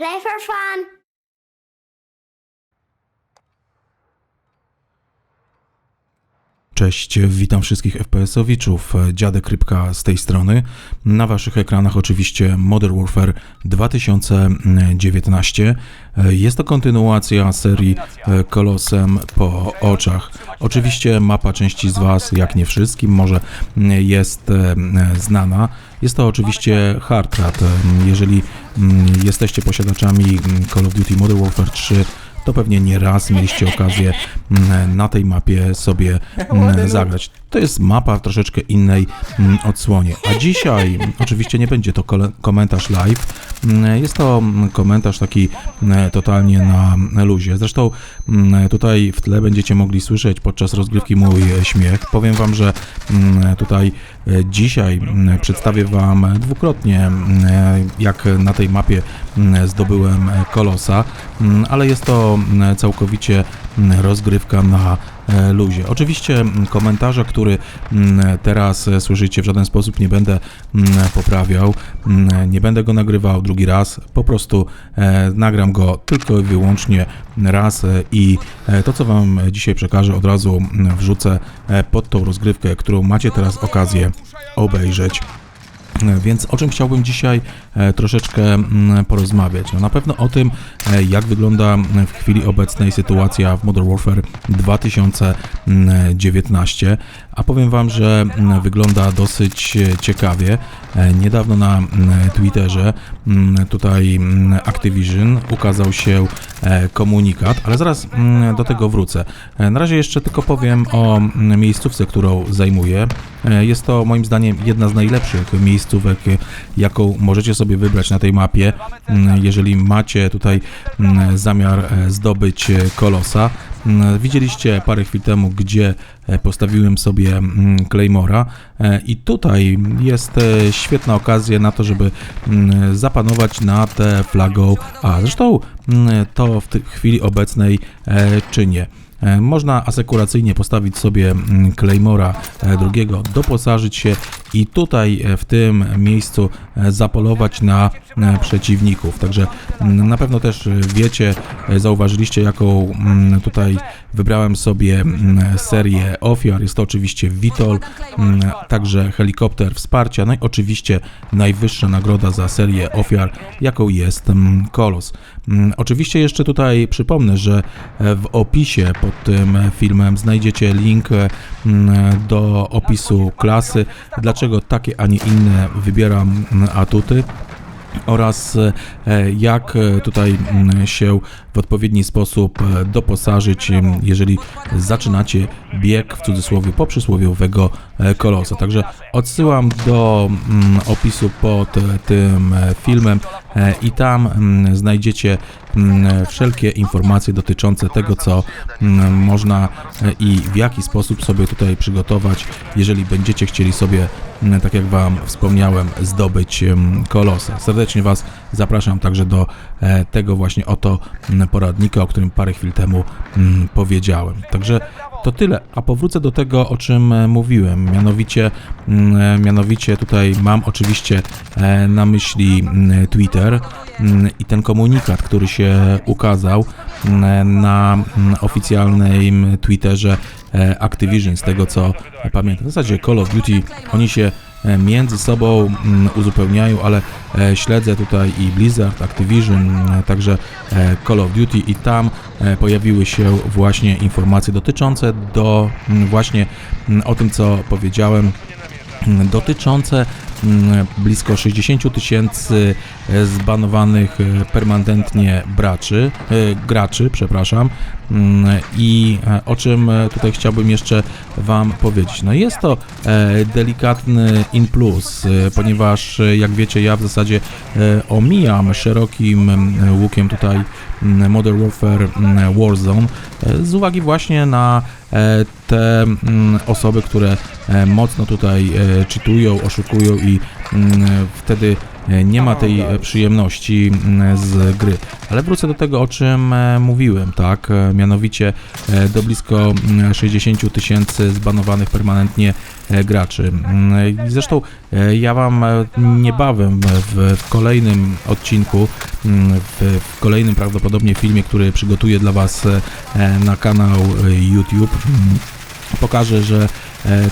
Play for fun. Cześć, witam wszystkich FPS-owiczów. Dziadek Rybka z tej strony. Na waszych ekranach oczywiście Modern Warfare 2019. Jest to kontynuacja serii Kolosem po oczach. Oczywiście mapa części z was, jak nie wszystkim, może jest e, znana. Jest to oczywiście Hard Hat. Jeżeli mm, jesteście posiadaczami Call of Duty Modern Warfare 3, to pewnie nie raz mieliście okazję mm, na tej mapie sobie mm, zagrać. To jest mapa w troszeczkę innej mm, odsłonie. A dzisiaj mm, oczywiście nie będzie to komentarz live, Mm, jest to komentarz taki totalnie na luzie. Zresztą tutaj w tle będziecie mogli słyszeć podczas rozgrywki mój e, śmiech. Powiem wam, że tutaj e, dzisiaj przedstawię wam dwukrotnie e, jak na tej mapie zdobyłem kolosa, ale jest to całkowicie rozgrywka na e, luzie. Oczywiście komentarza, który teraz słyszycie, w żaden sposób nie będę poprawiał, nie będę go nagrywał drugi raz, po prostu e, nagram go tylko i wyłącznie raz e, i to, co Wam dzisiaj przekażę, od razu wrzucę pod tą rozgrywkę, którą macie teraz okazję obejrzeć. E, Więc o czym chciałbym dzisiaj e, troszeczkę mm, porozmawiać? No na pewno o tym, e, jak wygląda w chwili obecnej sytuacja w Modern Warfare 2019, a powiem Wam, że mm, wygląda dosyć e, ciekawie. E, Niedawno na mm, Twitterze mm, tutaj Activision ukazał się e, komunikat, ale zaraz do tego wrócę. Na razie jeszcze tylko powiem o miejscówce, którą zajmuję. Jest to moim zdaniem jedna z najlepszych miejscówek, jaką możecie sobie wybrać na tej mapie, jeżeli macie tutaj zamiar zdobyć kolosa. Mm, Widzieliście parę chwil temu, gdzie e, postawiłem sobie mm, Claymora e, i tutaj jest e, świetna okazja na to, żeby mm, zapanować nad flagą A. Zresztą to w tej chwili obecnej czynię. Można asekuracyjnie postawić sobie Claymora drugiego, doposażyć się i tutaj e, w tym miejscu e, zapolować na e, przeciwników. Także na pewno też wiecie, zauważyliście jaką tutaj wybrałem sobie serię ofiar. Jest to oczywiście Vitol, także helikopter wsparcia, no i oczywiście najwyższa nagroda za serię ofiar, jaką jest Kolos. Oczywiście jeszcze tutaj przypomnę, że w opisie pod tym filmem znajdziecie link do opisu klasy, dlaczego takie, a nie inne wybieram mm, atuty oraz e, jak e, tutaj mm, się w odpowiedni sposób e, doposażyć, jeżeli zaczynacie bieg w cudzysłowie po przysłowiowego e, kolosa. Także odsyłam do mm, opisu pod e, tym filmem i tam mm, znajdziecie mm, wszelkie informacje dotyczące tego, co można i w jaki sposób sobie tutaj przygotować, jeżeli będziecie chcieli sobie, tak jak Wam wspomniałem, zdobyć kolosa. Serdecznie Was zapraszam także do tego właśnie oto poradnika, o którym parę chwil temu mm, powiedziałem. Także to tyle, a powrócę do tego, o czym e, mówiłem. Mianowicie, mm, e, mianowicie tutaj mam oczywiście e, na myśli mm, Twitter mm, i ten komunikat, który się ukazał na oficjalnym Twitterze Activision, z tego co pamiętam. W zasadzie Call of Duty, oni się między sobą mm, uzupełniają, ale e, śledzę tutaj i Blizzard, Activision, e, także e, Call of Duty i tam e, pojawiły się właśnie informacje dotyczące do właśnie o tym, co powiedziałem, dotyczące blisko 60 tysięcy zbanowanych e, permanentnie braczy, e, graczy, przepraszam. Mm, I e, o czym tutaj chciałbym jeszcze Wam powiedzieć? No jest to delikatny in plus, ponieważ jak wiecie ja w zasadzie omijam szerokim mm, łukiem tutaj mm, Modern Warfare mm, Warzone z uwagi właśnie na te mm, osoby, które mocno tutaj cheatują, oszukują i mm, wtedy e, nie ma tej e, przyjemności mm, z gry. Ale wrócę do tego, o czym e, mówiłem, tak? Mianowicie do blisko mm, 60 tysięcy zbanowanych permanentnie graczy. Mm, i Zresztą ja Wam niebawem w, w kolejnym odcinku, mm, w, w kolejnym prawdopodobnie filmie, który przygotuję dla Was na kanał YouTube, mm, pokażę, że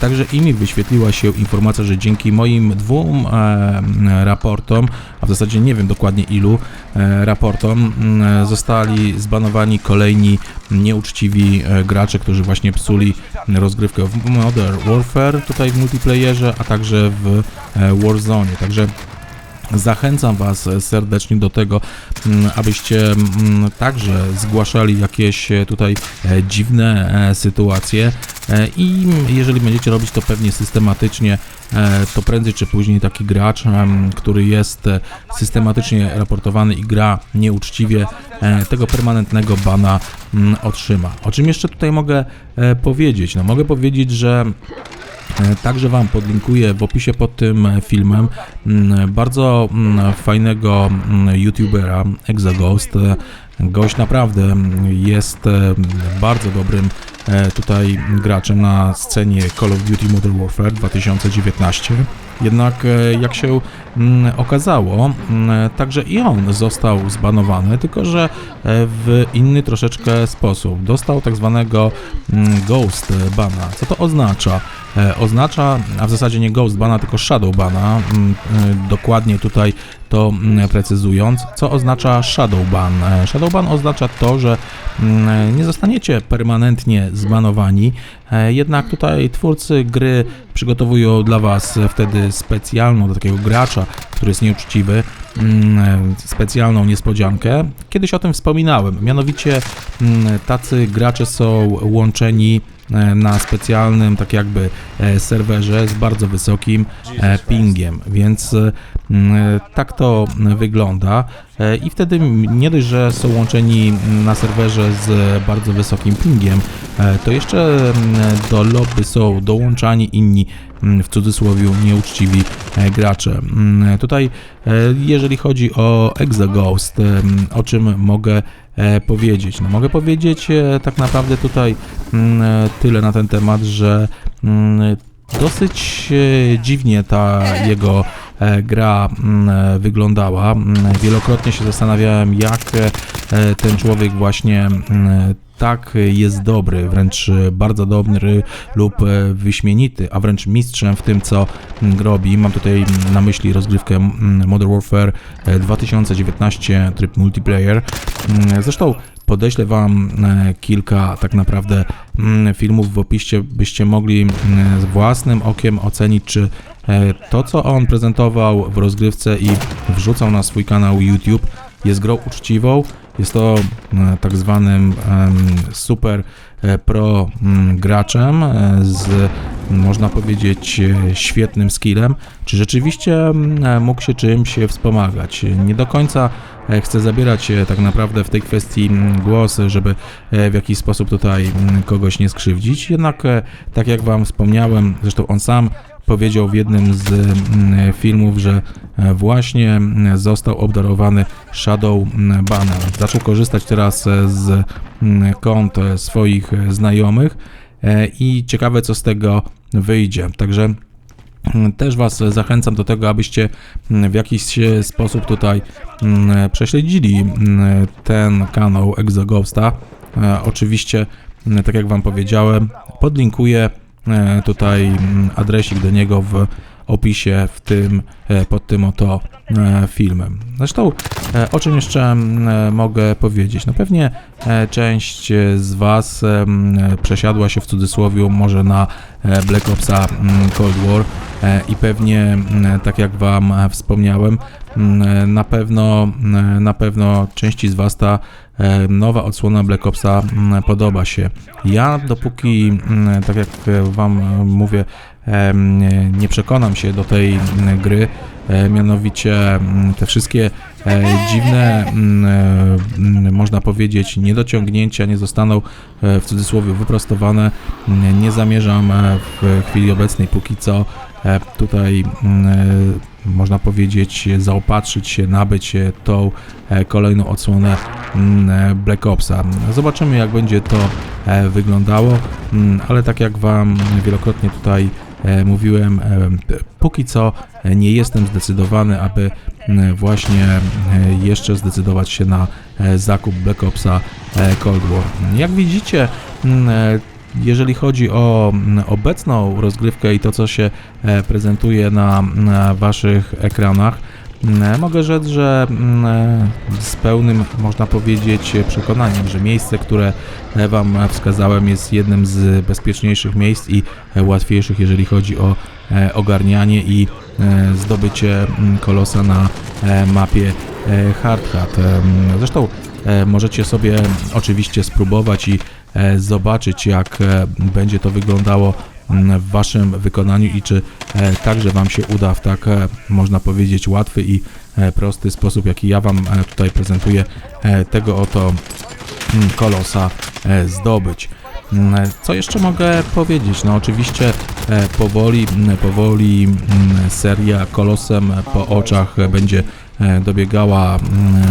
także i mi wyświetliła się informacja, że dzięki moim dwóm e, raportom, a w zasadzie nie wiem dokładnie ilu e, raportom, m, zostali zbanowani kolejni nieuczciwi e, gracze, którzy właśnie psuli rozgrywkę w Modern Warfare, tutaj w multiplayerze, a także w e, Warzone. Także Zachęcam Was serdecznie do tego, mm, abyście mm, także zgłaszali jakieś e, tutaj e, dziwne e, sytuacje i jeżeli będziecie robić to pewnie systematycznie, to prędzej czy później taki gracz, który jest systematycznie raportowany i gra nieuczciwie, tego permanentnego bana mm, otrzyma. O czym jeszcze tutaj mogę powiedzieć? No mogę powiedzieć, że Także Wam podlinkuję w opisie pod tym e, filmem mm, bardzo mm, fajnego mm, youtubera Exaghost. E, Gość naprawdę jest e, bardzo dobrym e, tutaj graczem na scenie Call of Duty Modern Warfare 2019. Jednak e, jak się okazało, także i on został zbanowany, tylko że e, w inny troszeczkę sposób. Dostał tak zwanego ghost bana. Co to oznacza? E, Oznacza, a w zasadzie nie ghost bana, tylko shadow bana. mm, e, Dokładnie tutaj to mm, precyzując, co oznacza shadow ban. E, Shadow ban oznacza to, że mm, nie zostaniecie permanentnie zbanowani, e, jednak tutaj twórcy gry przygotowują dla Was wtedy specjalną, do takiego gracza, który jest nieuczciwy, e, specjalną niespodziankę. Kiedyś o tym wspominałem, mianowicie tacy gracze są łączeni e, na specjalnym, tak jakby e, serwerze z bardzo wysokim e, pingiem, więc e, tak to wygląda E, i wtedy nie dość, że są łączeni na serwerze z bardzo wysokim pingiem, e, to jeszcze do lobby są dołączani inni w cudzysłowie nieuczciwi e, gracze. Tutaj e, jeżeli chodzi o Exaghost, em, o czym mogę e, powiedzieć? No mogę powiedzieć e, tak naprawdę tutaj e, tyle na ten temat, że dosyć e, dziwnie ta jego e, gra mm, e, wyglądała. Mm, Wielokrotnie się zastanawiałem, jak e, ten człowiek właśnie mm, tak jest dobry, wręcz e, bardzo dobry lub e, wyśmienity, a wręcz mistrzem w tym, co robi. Mam tutaj na myśli rozgrywkę Modern Warfare e, 2019 tryb multiplayer. Zresztą podeślę Wam e, kilka tak naprawdę filmów w opisie, byście mogli z własnym okiem ocenić, czy e, to, co on prezentował w rozgrywce i wrzucał na swój kanał YouTube, jest grą uczciwą. Jest to e, tak zwanym super e, pro mm, graczem e, z można powiedzieć e, świetnym skillem, czy rzeczywiście mm, e, mógł się czymś wspomagać. Nie do końca e, chcę zabierać e, tak naprawdę w tej kwestii mm, głos, żeby e, w jakiś sposób tutaj kogoś nie skrzywdzić. Jednak e, tak jak Wam wspomniałem, zresztą on sam powiedział w jednym z mm, filmów, że e, właśnie mm, został obdarowany Shadow mm, Banem. Zaczął korzystać teraz e, z kont e, swoich znajomych i ciekawe co z tego wyjdzie. Także też Was zachęcam do tego, abyście w jakiś sposób tutaj prześledzili ten kanał Exoghosta. Oczywiście, tak jak Wam powiedziałem, podlinkuję tutaj mm, adresik do niego w opisie w tym, e, pod tym oto e, filmem. Zresztą, e, o czym jeszcze mm, e, mogę powiedzieć? No pewnie e, część e, z Was e, e, przesiadła się w cudzysłowie może na e, Black Opsa mm, Cold War e, i pewnie, tak jak Wam e, wspomniałem, e, na pewno, na pewno części z Was ta e, nowa odsłona Black Opsa mm, podoba się. Ja dopóki, mm, tak jak e, Wam e, mówię, nie- przekonam się do tej mm, gry, e, mianowicie te wszystkie e, dziwne, e, można powiedzieć, niedociągnięcia nie zostaną e, w cudzysłowie wyprostowane. Nie zamierzam e, w chwili obecnej póki co e, tutaj e, można powiedzieć, zaopatrzyć się, nabyć tą e, kolejną odsłonę mm, e, Black Opsa. Zobaczymy, jak będzie to e, wyglądało, mm, ale tak jak Wam wielokrotnie tutaj mówiłem, póki co nie jestem zdecydowany, aby m, właśnie jeszcze zdecydować się na zakup Black Opsa Cold War. Jak widzicie, jeżeli chodzi o m, obecną rozgrywkę i to, co się e, prezentuje na, Waszych ekranach, m, mogę rzec, że m, e, z pełnym, można powiedzieć, przekonaniem, że miejsce, które e, Wam wskazałem, jest jednym z bezpieczniejszych miejsc i e, łatwiejszych, jeżeli chodzi o e, ogarnianie i e, zdobycie kolosa na e, mapie e, Hard Hat. Em, Zresztą e, możecie sobie oczywiście spróbować i e, zobaczyć, jak e, będzie to wyglądało m, w Waszym wykonaniu i czy e, także Wam się uda w tak, e, można powiedzieć, łatwy i e, prosty sposób, jaki ja Wam e, tutaj prezentuję, e, tego oto mm, kolosa e, zdobyć. Mm, Co jeszcze mogę powiedzieć? No oczywiście e, powoli, mm, powoli mm, seria Kolosem po oczach e, będzie e, dobiegała mm,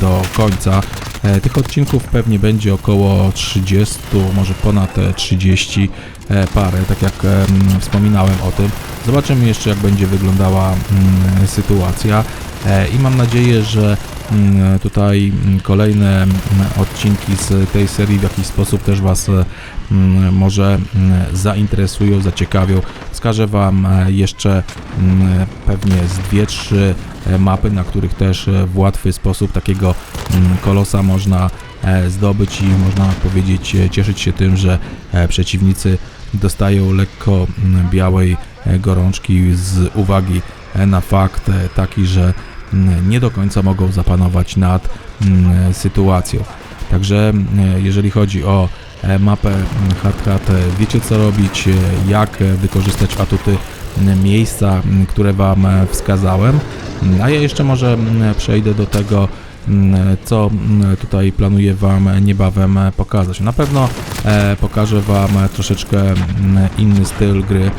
do końca. E, Tych odcinków pewnie będzie około 30, może ponad e, 30 e, parę, tak jak em, wspominałem o tym. Zobaczymy jeszcze jak będzie wyglądała mm, sytuacja e, i mam nadzieję, że mm, tutaj kolejne odcinki z tej serii w jakiś sposób też Was e, może zainteresują, zaciekawią. Wskażę Wam e, jeszcze pewnie z dwie, trzy e, mapy, na których też e, w łatwy sposób takiego mm, kolosa można e, zdobyć i można powiedzieć e, cieszyć się tym, że e, przeciwnicy dostają lekko mm, białej e, gorączki z uwagi e, na fakt e, taki, że mm, nie do końca mogą zapanować nad sytuacją. Także jeżeli chodzi o e, mapę Hard Hat, e, wiecie co robić, e, jak e, wykorzystać atuty miejsca, które Wam e, wskazałem. A ja jeszcze może przejdę do tego, co tutaj planuję Wam niebawem e, pokazać. Na pewno e, pokażę Wam troszeczkę inny styl gry.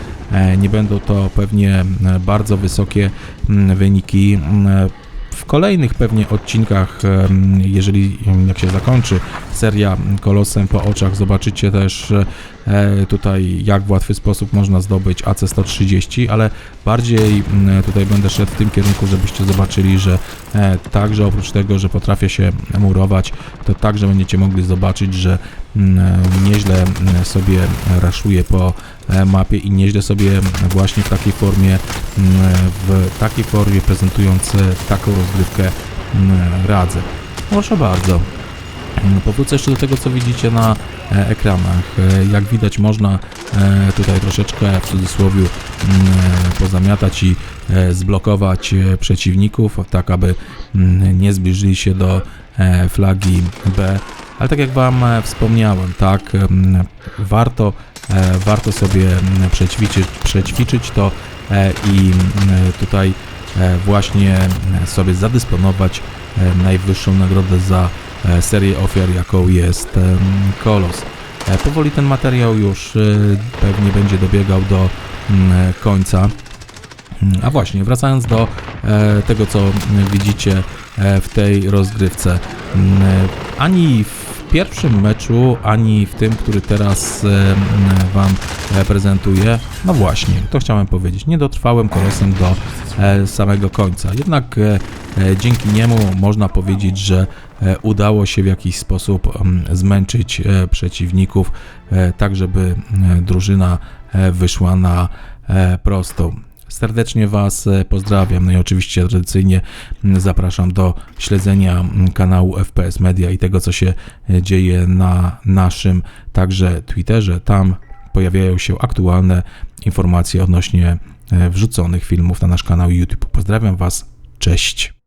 Nie będą to pewnie bardzo wysokie wyniki. W kolejnych pewnie odcinkach, jeżeli jak się zakończy seria Kolosem po oczach, zobaczycie też tutaj jak w łatwy sposób można zdobyć AC-130, ale bardziej m, tutaj będę szedł w tym kierunku, żebyście zobaczyli, że e, także oprócz tego, że potrafię się murować, to także będziecie mogli zobaczyć, że m, nieźle m, sobie raszuję po e, mapie i nieźle sobie właśnie w takiej formie, w takiej formie prezentując e, taką rozgrywkę radzę. Proszę bardzo. Mm, Powrócę jeszcze do tego, co widzicie na e, ekranach. E, Jak widać, można e, tutaj troszeczkę w cudzysłowie mm, pozamiatać i zblokować przeciwników, tak aby mm, nie zbliżyli się do flagi B. Ale tak jak Wam wspomniałem, tak, warto, warto sobie przećwiczyć, przećwiczyć to i tutaj właśnie sobie zadysponować najwyższą nagrodę za serię ofiar, jaką jest Kolos. E, Powoli ten materiał już e, pewnie będzie dobiegał do mm, końca. Mm, A właśnie, wracając do e, tego, co widzicie e, w tej rozgrywce. Mm, e, Ani w pierwszym meczu, ani w tym, który teraz e, Wam e, prezentuję, no właśnie, to chciałem powiedzieć, nie dotrwałem kolosem do e, samego końca. Jednak e, e, dzięki niemu można powiedzieć, że e, udało się w jakiś sposób mm, zmęczyć e, przeciwników, e, tak żeby e, drużyna e, wyszła na e, prostą. Serdecznie Was e, pozdrawiam, no i oczywiście tradycyjnie m, zapraszam do śledzenia m, kanału FPS Media i tego, co się e, dzieje na naszym także Twitterze. Tam pojawiają się aktualne informacje odnośnie e, wrzuconych filmów na nasz kanał YouTube. Pozdrawiam Was, cześć.